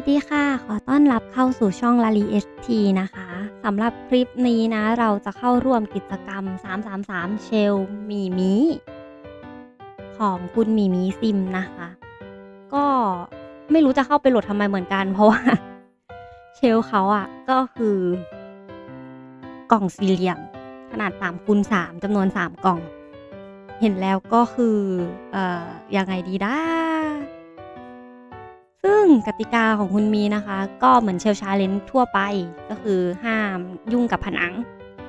วัสดีค่ะ ขอต้อนรับเข้าสู่ช่องลาลีเอทีนะคะสำหรับคลิปนี้นะ เราจะเข้าร่วมกิจกรรม 333 เชลมีมีของคุณมีมีซิมนะคะ ก็ไม่รู้จะเข้าไปโหลดทำไมเหมือนกัน เพราะว่า เชลเขาอะก็คือ กล่องสี่เหลี่ยม ขนาด3คูณ3จำนวน 3 กล่อง เห็นแล้วก็คือ เอ่อยังไงดีนะซึ่ง กติกาของคุณมีนะคะ ก็เหมือนเชลชาเลนทั่วไปก็คือห้ามยุ่งกับผนัง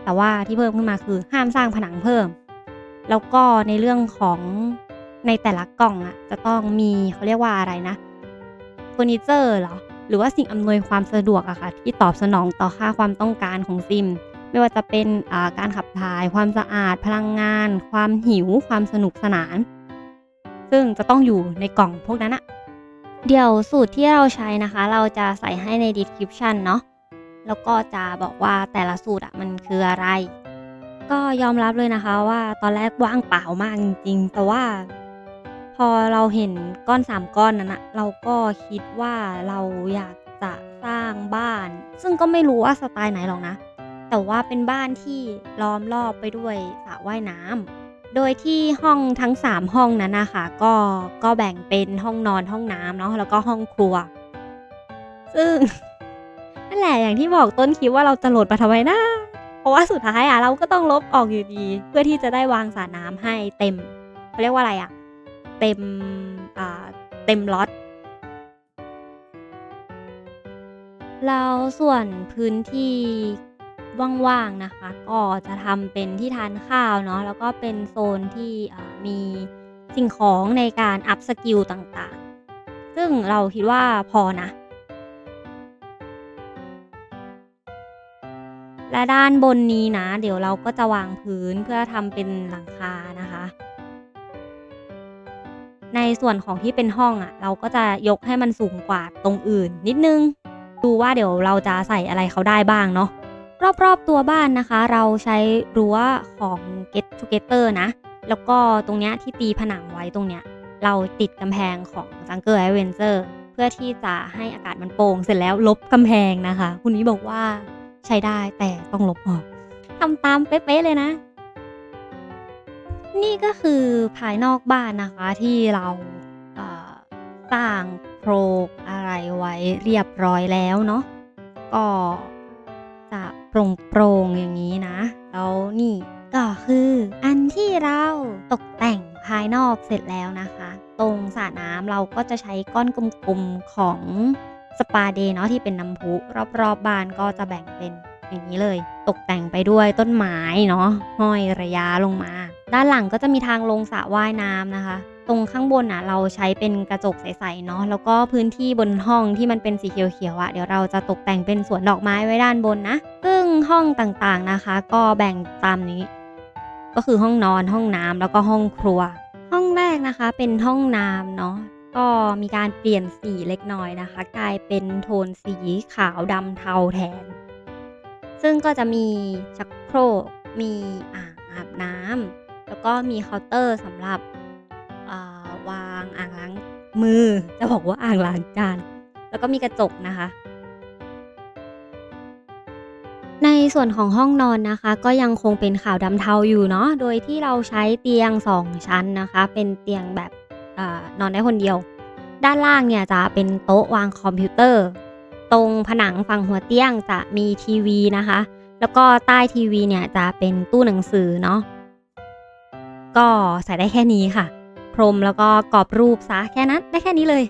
แต่ว่าที่เพิ่มขึ้นมาคือห้ามสร้างผนังเพิ่ม แล้วก็ในเรื่องของในแต่ละกล่องอะจะต้องมีเขาเรียกว่าอะไรนะเฟอร์นิเจอร์เหรอหรือว่าสิ่งอำนวยความสะดวกอะค่ะ ที่ตอบสนองต่อค่าความต้องการของซิม ไม่ว่าจะเป็นการขับถ่าย ความสะอาด พลังงาน ความหิว ความสนุกสนาน ซึ่งจะต้องอยู่ในกล่องพวกนั้นอะ เดี๋ยวสูตรที่เราใช้นะคะ เราจะใส่ให้ใน description เนาะแล้วก็จะบอกว่าแต่ละสูตรอะมันคืออะไร ก็ยอมรับเลยนะคะว่าตอนแรกว่างเปล่ามากจริงๆ แต่ว่า พอเราเห็นก้อนสามก้อนนั้นอะเราก็คิดว่าเราอยากจะสร้างบ้าน ซึ่งก็ไม่รู้ว่าสไตล์ไหนหรอกนะ แต่ว่าเป็นบ้านที่ล้อมรอบไปด้วยสระว่ายน้ำ โดยที่ห้องทั้ง 3 ห้องนั้นนะคะก็ก็แบ่งเป็นห้องนอนห้องน้ำเนาะแล้วก็ห้องครัว ซึ่งนั่นแหละอย่างที่บอกต้นคลิปว่าเราจะโหลดมาทำไมนะ เพราะว่าสุดท้ายอะเราก็ต้องลบออกอยู่ดี เพื่อที่จะได้วางสระน้ำให้เต็มเขาเรียกว่าอะไรอะเต็มอ่าเต็มล็อตแล้วส่วนพื้นที่ ว่างๆนะคะ ก็จะทำเป็นที่ทานข้าวเนาะแล้วก็เป็นโซนที่มีสิ่งของในการอัพสกิลต่างๆ ซึ่งเราคิดว่าพอนะ และด้านบนนี้นะ เดี๋ยวเราก็จะวางพื้นเพื่อทำเป็นหลังคานะคะ ในส่วนของที่เป็นห้องอะ่ะ เราก็จะยกให้มันสูงกว่าตรงอื่นนิดนึงดูว่าเดี๋ยวเราจะใส่อะไรเขาได้บ้างเนาะ รอบๆตัวบ้านนะคะ เราใช้รั้วของ Get Together นะ แล้วก็ตรงเนี้ยที่ตีผนังไว้ตรงเนี้ย เราติดกำแพงของ Jungle Adventure เพื่อที่จะให้อากาศมันโปร่งเสร็จแล้วลบกำแพงนะคะ คุณนี้บอกว่าใช้ได้แต่ต้องลบออกทำตามเป๊ะๆเลยนะ นี่ก็คือภายนอกบ้านนะคะที่เราสร้างโครงอะไรไว้เรียบร้อยแล้วเนาะก็ โปร่งๆอย่างนี้นะ แล้วนี่ก็คืออันที่เราตกแต่งภายนอกเสร็จแล้วนะคะ ตรงสระน้ำเราก็จะใช้ก้อนกลมๆของสปาเดย์เนาะที่เป็นน้ำพุรอบๆบบ้านก็จะแบ่งเป็นอย่างนี้เลย ตกแต่งไปด้วยต้นไม้เนาะห้อยระยะลงมา ด้านหลังก็จะมีทางลงสระว่ายน้ำนะคะ ตรงข้างบนอะเราใช้เป็นกระจกใสๆเนาะแล้วก็พื้นที่บนห้องที่มันเป็นสีเขียวๆอะเดี๋ยวเราจะตกแต่งเป็นสวนดอกไม้ไว้ด้านบนนะ ซึ่งห้องต่างๆนะคะ ก็แบ่งตามนี้ ก็คือห้องนอนห้องน้ำแล้วก็ห้องครัว ห้องแรกนะคะเป็นห้องน้ำเนาะก็มีการเปลี่ยนสีเล็กน้อยนะคะ กลายเป็นโทนสีขาวดำเทาแทน ซึ่งก็จะมีชักโครกมีอ่างอาบน้ำแล้วก็มีเคาน์เตอร์สำหรับ วางอ่างล้างมือ จะบอกว่าอ่างล้างจาน แล้วก็มีกระจกนะคะ ในส่วนของห้องนอนนะคะ ก็ยังคงเป็นขาวดำเทาอยู่เนาะ โดยที่เราใช้เตียง 2 ชั้นนะคะ เป็นเตียงแบบอนอนได้คนเดียว ด้านล่างเนี่ยจะเป็นโต๊ะวางคอมพิวเตอร์ ตรงผนังฝั่งหัวเตียงจะมีทีวีนะคะ แล้วก็ใต้ทีวีเนี่ยจะเป็นตู้หนังสือเนาะก็ใส่ได้แค่นี้ค่ะ รมแล้วก็กรอบรูปซะแค่นั้นได้แค่นี้เลย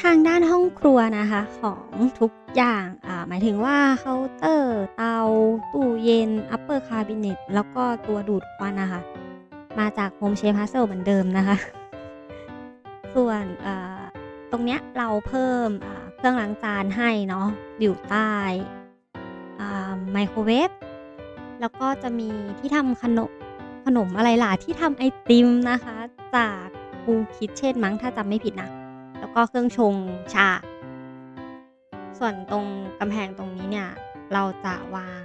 ทางด้านห้องครัวนะคะของทุกอย่างอ่าหมายถึงว่าเคาน์เตอร์เตาตู้เย็นอัปเปอร์คาบิเนตแล้วก็ตัวดูดควันนะคะมาจากโฮมเชฟฮัสเซลเหมือนเดิมนะคะ ส่วนตรงเนี้ยเราเพิ่มเครื่องล้างจานให้เนาะอยู่ใต้ไมโครเวฟแล้วก็จะมีที่ทำขนม ขนมอะไรล่ะที่ทำไอติมนะคะ จากคูคิทเช่นมั้งถ้าจำไม่ผิดนะ แล้วก็เครื่องชงชา ส่วนตรงกำแพงตรงนี้เนี่ย เราจะวาง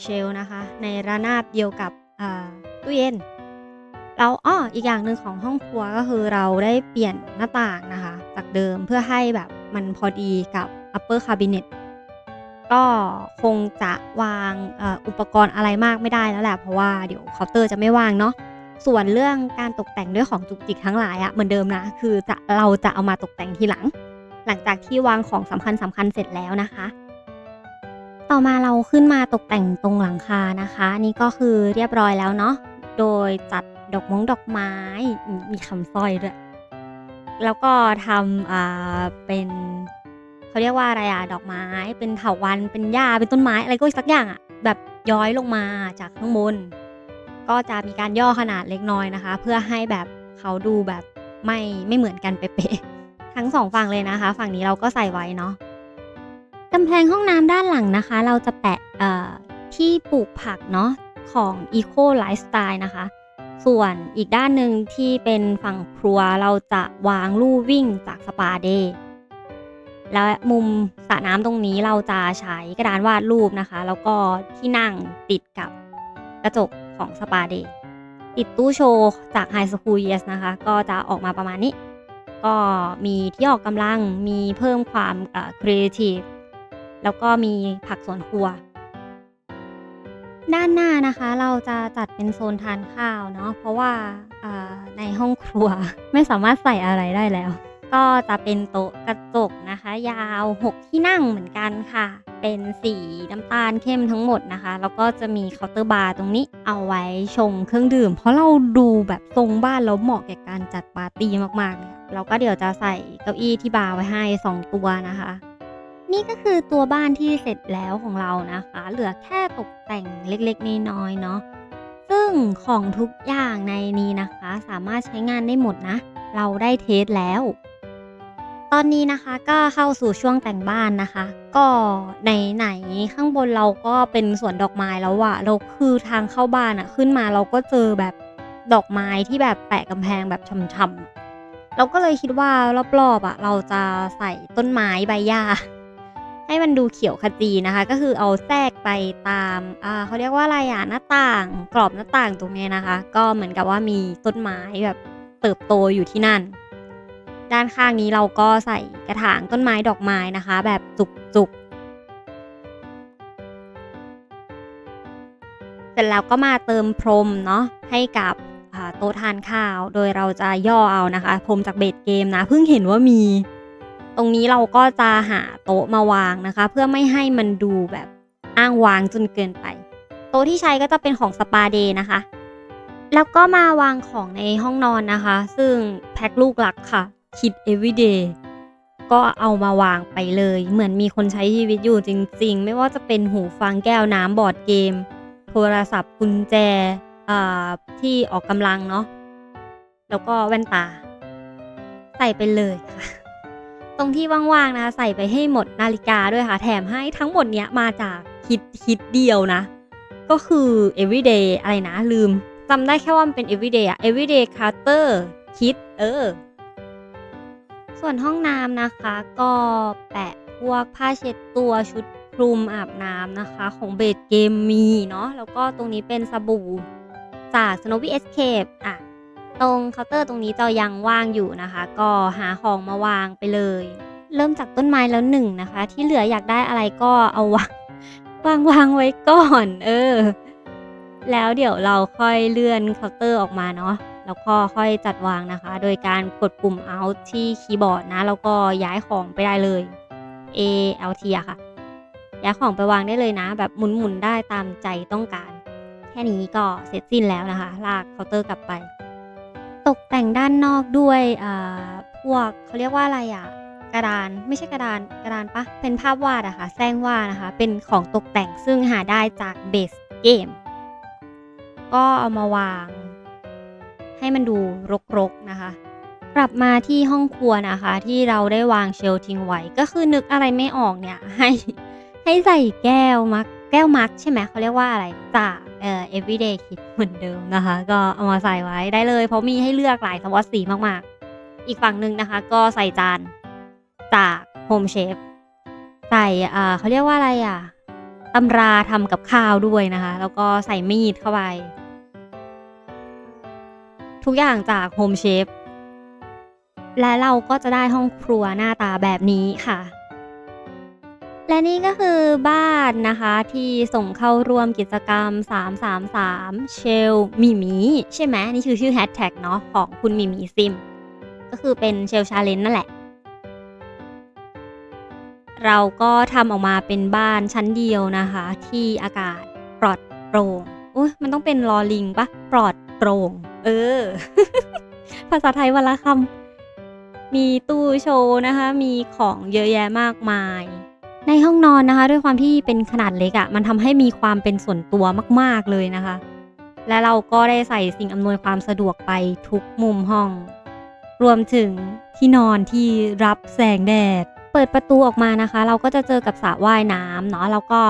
เชลนะคะ ในระนาบเดียวกับตู้เย็นเราอ้ออีกอย่างหนึ่งของห้องครัวก็คือเราได้เปลี่ยนหน้าต่างนะคะ จากเดิมเพื่อให้แบบมันพอดีกับ upper cabinet ก็คงจะวางอุปกรณ์อะไรมากไม่ได้แล้วแหละเพราะว่าเดี๋ยวเคาน์เตอร์จะไม่ว่างเนาะส่วนเรื่องการตกแต่งด้วยของจุกจิกทั้งหลายอะเหมือนเดิมนะ คือจะเราจะเอามาตกแต่งทีหลัง หลังจากที่วางของสำคัญสำคัญเสร็จแล้วนะคะ ต่อมาเราขึ้นมาตกแต่งตรงหลังคานะคะ นี่ก็คือเรียบร้อยแล้วเนาะโดยจัดดอกมงดอกไม้มีคำสร้อยด้วยแล้วก็ทำเป็น เขาเรียกว่าอะไรอะดอกไม้ เป็นเถาวัลย์เป็นหญ้าเป็นต้นไม้อะไรก็สักอย่างอะแบบย้อยลงมาจากข้างบน ก็จะมีการย่อขนาดเล็กน้อยนะคะ เพื่อให้แบบเขาดูแบบไม่ไม่เหมือนกันเป๊ะๆทั้งสองฝั่งเลยนะคะ ฝั่งนี้เราก็ใส่ไว้เนาะกำแพงห้องน้ำด้านหลังนะคะ เราจะแปะที่ปลูกผักเนาะของ Eco Lifestyle นะคะ ส่วนอีกด้านหนึ่งที่เป็นฝั่งครัวเราจะวางลู่วิ่งจากสปาเดย์ และมุมสระน้ำตรงนี้เราจะใช้กระดานวาดรูปนะคะ แล้วก็ที่นั่งติดกับกระจกของสปาเดย์ติดตู้โชว์จาก High School Yes นะคะ ก็จะออกมาประมาณนี้ ก็มีที่ออกกำลังมีเพิ่มความครีเอทีฟแล้วก็มีผักสวนครัว ด้านหน้านะคะเราจะจัดเป็นโซนทานข้าวเนาะเพราะว่าในห้องครัวไม่สามารถใส่อะไรได้แล้ว ก็จะเป็นโต๊ะกระจกนะคะ ยาว 6 ที่นั่งเหมือนกันค่ะ เป็นสีน้ำตาลเข้มทั้งหมดนะคะ แล้วก็จะมีเคาน์เตอร์บาร์ตรงนี้เอาไว้ชงเครื่องดื่ม เพราะเราดูแบบทรงบ้านแล้วเหมาะแก่การจัดปาร์ตี้มากๆเลยค่ะแล้วก็เดี๋ยวจะใส่เก้าอี้ที่บาร์ไว้ให้ 2 ตัวนะคะ นี่ก็คือตัวบ้านที่เสร็จแล้วของเรานะคะ เหลือแค่ตกแต่งเล็กๆน้อยๆเนาะซึ่งของทุกอย่างในนี้นะคะ สามารถใช้งานได้หมดนะ เราได้เทสแล้ว ตอนนี้นะคะก็เข้าสู่ช่วงแต่งบ้านนะคะ ก็ในไหนๆข้างบนเราก็เป็นสวนดอกไม้แล้วอะเราคือทางเข้าบ้านอะขึ้นมาเราก็เจอแบบดอกไม้ที่แบบแปะกำแพงแบบช่ำๆเราก็เลยคิดว่ารอบๆอะเราจะใส่ต้นไม้ใบหญ้าให้มันดูเขียวขจีนะคะ ก็คือเอาแทรกไปตามอ่าเขาเรียกว่าอะไรอะหน้าต่างกรอบหน้าต่างตรงนี้นะคะ ก็เหมือนกับว่ามีต้นไม้แบบเติบโตอยู่ที่นั่น ด้านข้างนี้เราก็ใส่กระถางต้นไม้ดอกไม้นะคะ แบบจุกๆ เสร็จแล้วก็มาเติมพรมเนาะให้กับโต๊ะทานข้าวโดยเราจะย่อเอานะคะ พรมจากเบสเกมนะเพิ่งเห็นว่ามี ตรงนี้เราก็จะหาโต๊ะมาวางนะคะ เพื่อไม่ให้มันดูแบบอ้างวางจนเกินไป โต๊ะที่ใช้ก็จะเป็นของสปาเดย์นะคะ แล้วก็มาวางของในห้องนอนนะคะ ซึ่งแพ็คลูกหลักค่ะ คิด everyday ก็เอามาวางไปเลย เหมือนมีคนใช้ชีวิตอยู่จริง ๆ ไม่ว่าจะเป็นหูฟังแก้วน้ำบอร์ดเกม โทรศัพท์กุญแจที่ออกกำลังเนาะแล้วก็แว่นตา ใส่ไปเลยค่ะ ตรงที่ว่างๆนะคะใส่ไปให้หมดนาฬิกาด้วยค่ะ แถมให้ทั้งหมดเนี้ยมาจากคิดคิดเดียวนะ ก็คือ everyday อะไรนะลืมจำได้แค่ว่ามันเป็น everyday อะ everyday cutter คิดเออ ส่วนห้องน้ำนะคะก็แปะพวกผ้าเช็ดตัวชุดคลุมอาบน้ำนะคะ ของเบดเกมมีเนาะแล้วก็ตรงนี้เป็นสบู่จาก Snowy Escape อะตรงเคาน์เตอร์ตรงนี้จะยังว่างอยู่นะคะ ก็หาของมาวางไปเลย เริ่มจากต้นไม้แล้วหนึ่งนะคะ ที่เหลืออยากได้อะไรก็เอาวางวางวางไว้ก่อน เออ แล้วเดี๋ยวเราค่อยเลื่อนเคาน์เตอร์ออกมาเนาะ แล้วก็ค่อยจัดวางนะคะ โดยการกดปุ่ม Alt ที่คีย์บอร์ดนะ แล้วก็ย้ายของไปได้เลย A L T อะค่ะ ย้ายของไปวางได้เลยนะ แบบหมุนๆได้ตามใจต้องการ แค่นี้ก็เสร็จสิ้นแล้วนะคะ ลากเคาน์เตอร์กลับไป ตกแต่งด้านนอกด้วยพวกเขาเรียกว่าอะไรอะกระดานไม่ใช่กระดานกระดานปะเป็นภาพวาดอะค่ะแซงวาดนะคะ เป็นของตกแต่งซึ่งหาได้จากเบสเกมก็เอามาวาง ให้มันดูรกๆนะคะ กลับมาที่ห้องครัวนะคะ ที่เราได้วางเชลฟ์ทิ้งไว้ก็คือนึกอะไรไม่ออกเนี่ยให้ให้ใส่แก้วมักแก้วมักใช่ไหมเขาเรียกว่าอะไรจากเอ่อ everyday kit เหมือนเดิมนะคะ ก็เอามาใส่ไว้ได้เลย เพราะมีให้เลือกหลายสวอตสีมากๆ อีกฝั่งหนึ่งนะคะ ก็ใส่จานจาก home chef ใส่อ่าเขาเรียกว่าอะไรอะตำราทำกับข้าวด้วยนะคะ แล้วก็ใส่มีดเข้าไป ทุกอย่างจาก home chef และเราก็จะได้ห้องครัวหน้าตาแบบนี้ค่ะ และนี่ก็คือบ้านนะคะที่ส่งเข้าร่วมกิจกรรม 333 เชลมิมีใช่ไหมนี่คือชื่อแฮชแท็กเนาะของคุณมิมีซิม ก็คือเป็นเชลชาเลนนั่นแหละ เราก็ทำออกมาเป็นบ้านชั้นเดียวนะคะ ที่อากาศปลอดโปร่งอุ้ยมันต้องเป็นลอลิงปะปลอดโปร่ง เออ ภาษาไทยวันละคำมีตู้โชว์นะคะ มีของเยอะแยะมากมาย ในห้องนอนนะคะ ด้วยความที่เป็นขนาดเล็กอะ่ะ มันทำให้มีความเป็นส่วนตัวมาก ๆเลยนะคะ และเราก็ได้ใส่สิ่งอำนวยความสะดวกไปทุกมุมห้อง รวมถึงที่นอนที่รับแสงแดดเปิดประตูออกมานะคะ เราก็จะเจอกับสระว่ายน้ำเนาะแล้วก็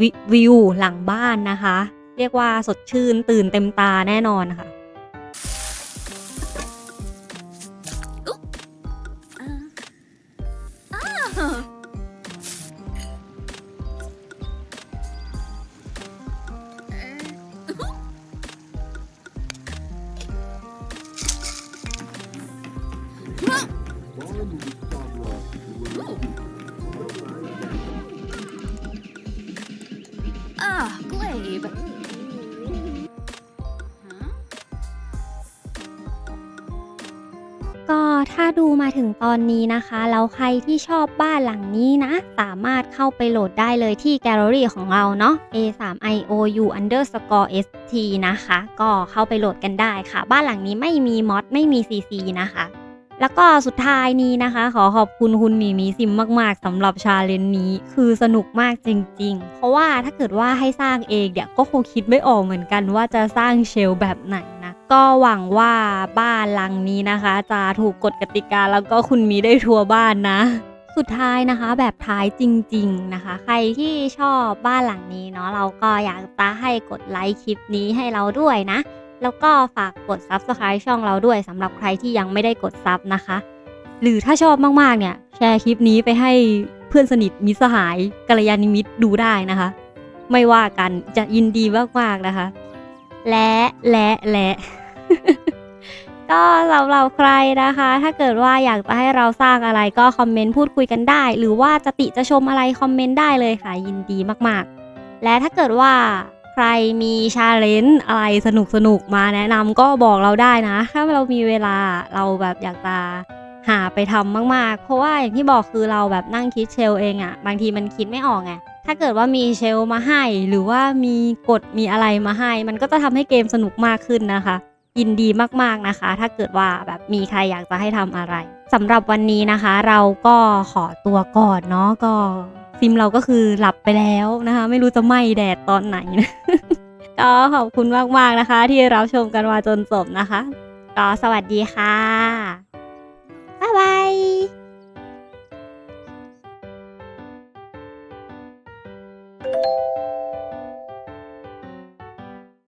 ววิวหลังบ้านนะคะ เรียกว่าสดชื่นตื่นเต็มตาแน่นอนค่ะ Ah, Glabe. Huh? ก็ถ้าดูมาถึงตอนนี้นะคะ แล้วใครที่ชอบบ้านหลังนี้นะ สามารถเข้าไปโหลดได้เลยที่แกลเลอรี่ของเราเนาะ a3iou underscore st นะคะ ก็เข้าไปโหลดกันได้ค่ะ บ้านหลังนี้ไม่มีมอดไม่มี cc นะคะ แล้วก็สุดท้ายนี้นะคะ ขอขอบคุณคุณหมีมีซิมมาก ๆสำหรับชาเลนจ์นี้คือสนุกมากจริง ๆ เพราะว่าถ้าเกิดว่าให้สร้างเองเนี่ยก็คงคิดไม่ออกเหมือนกันว่าจะสร้างเชลแบบไหนนะก็หวังว่าบ้านหลังนี้นะคะ จะถูกกฎกติกาแล้วก็คุณมีได้ทัวร์บ้านนะสุดท้ายนะคะแบบท้ายจริง ๆนะคะ ใครที่ชอบบ้านหลังนี้เนาะเราก็อยากจะให้กดไลค์คลิปนี้ให้เราด้วยนะ แล้วก็ฝากกด Subscribe ช่องเราด้วยสำหรับใครที่ยังไม่ได้กดซับนะคะ หรือถ้าชอบมากๆเนี่ย แชร์คลิปนี้ไปให้เพื่อนสนิทมิสหายกัลยาณมิตรดูได้นะคะ ไม่ว่ากันจะยินดีมากๆนะคะ และและและ ก็สำหรับใครนะคะ ถ้าเกิดว่าอยากจะให้เราสร้างอะไรก็คอมเมนต์พูดคุยกันได้ หรือว่าจะติจะชมอะไรคอมเมนต์ได้เลยค่ะยินดีมากๆ และถ้าเกิดว่า ใครมีชาเลนจ์อะไรสนุกสนุกๆมาแนะนำก็บอกเราได้นะ ถ้าเรามีเวลาเราแบบอยากจะหาไปทำมากๆ เพราะว่าอย่างที่บอกคือเราแบบนั่งคิดเชลเองอะบางทีมันคิดไม่ออกไงถ้าเกิดว่ามีเชลมาให้ หรือว่ามีกฎมีอะไรมาให้ มันก็จะทำให้เกมสนุกมากขึ้นนะคะยินดีมากๆนะคะ ถ้าเกิดว่าแบบมีใครอยากจะให้ทำอะไรสำหรับวันนี้นะคะ เราก็ขอตัวก่อนเนาะก็ ซิมเราก็คือหลับไปแล้วนะคะ ไม่รู้จะไหม้แดดตอนไหนนะก็ขอบคุณมากๆนะคะ ที่รับชมกันมาจนจบนะคะ ก็สวัสดีค่ะ บ๊ายบาย